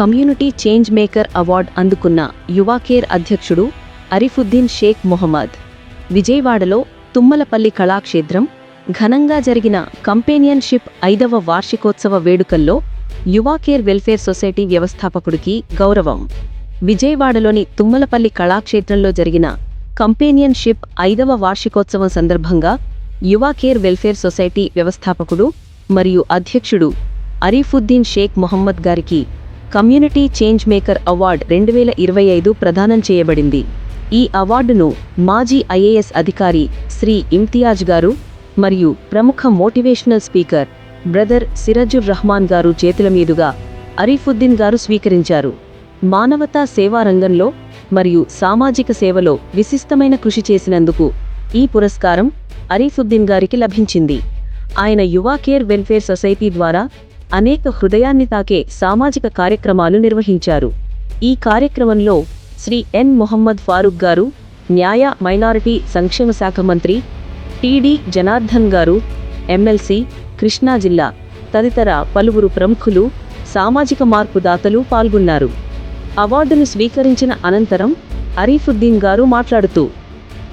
Community change maker award అందుకున్న యువా care అధ్యక్షుడు అరిఫుద్దీన్ షేక్ మొహమ్మద్. విజయవాడలో తుమ్మలపల్లి కళాక్షేత్రం ఘనంగా జరిగిన కంపెనియన్షిప్ ఐదవ వార్షికోత్సవ వేడుకల్లో యువా కేర్ వెల్ఫేర్ సొసైటీ వ్యవస్థాపకుడికి గౌరవం. విజయవాడలోని తుమ్మలపల్లి కళాక్షేత్రంలో జరిగిన కంపెనియన్షిప్ ఐదవ వార్షికోత్సవం సందర్భంగా యువా కేర్ వెల్ఫేర్ సొసైటీ వ్యవస్థాపకుడు మరియు అధ్యక్షుడు అరీఫుద్దీన్ షేక్ మొహమ్మద్ గారికి కమ్యూనిటీ చేంజ్ మేకర్ అవార్డ్ రెండు వేల ఇరవై ఐదు ప్రదానం చేయబడింది. ఈ అవార్డును మాజీ ఐఏఎస్ అధికారి శ్రీ ఇమ్తియాజ్ గారు మరియు ప్రముఖ motivational speaker brother Sirajur Rahman గారు చేతుల మీదుగా అరీఫుద్దీన్ గారు స్వీకరించారు. మానవతా సేవా రంగంలో మరియు సామాజిక సేవలో విశిష్టమైన కృషి చేసినందుకు ఈ పురస్కారం అరీఫుద్దీన్ గారికి లభించింది. ఆయన యువా కేర్ వెల్ఫేర్ సొసైటీ ద్వారా అనేక హృదయాన్ని తాకే సామాజిక కార్యక్రమాలు నిర్వహించారు. ఈ కార్యక్రమంలో శ్రీ ఎన్ మొహమ్మద్ ఫారూక్ గారు న్యాయ మైనారిటీ సంక్షేమ శాఖ మంత్రి టిడి జనార్దన్ గారు ఎమ్మెల్సీ కృష్ణా జిల్లా తదితర పలువురు ప్రముఖులు సామాజిక మార్పు దాతలు పాల్గొన్నారు. అవార్డును స్వీకరించిన అనంతరం అరీఫుద్దీన్ గారు మాట్లాడుతూ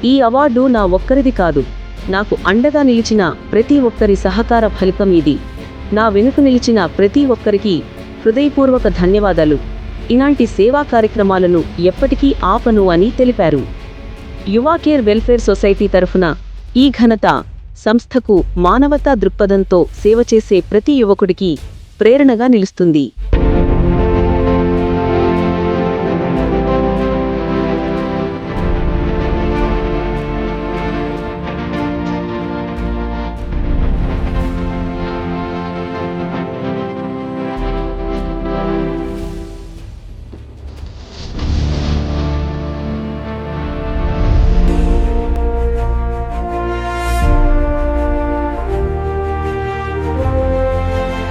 ఈ అవార్డు నా ఒక్కరిది కాదు. నాకు అండగా నిలిచిన ప్రతి ఒక్కరి సహకార ఫలితం ఇది. నా వెనుక నిలిచిన ప్రతి ఒక్కరికి హృదయపూర్వక ధన్యవాదాలు. ఇలాంటి సేవా కార్యక్రమాలను ఎప్పటికీ ఆపను అని తెలిపారు. యువా కేర్ వెల్ఫేర్ సొసైటీ తరఫున ఈ ఘనత సంస్థకు మానవతా దృక్పథంతో సేవ చేసే ప్రతి యువకుడికి ప్రేరణగా నిలుస్తుంది.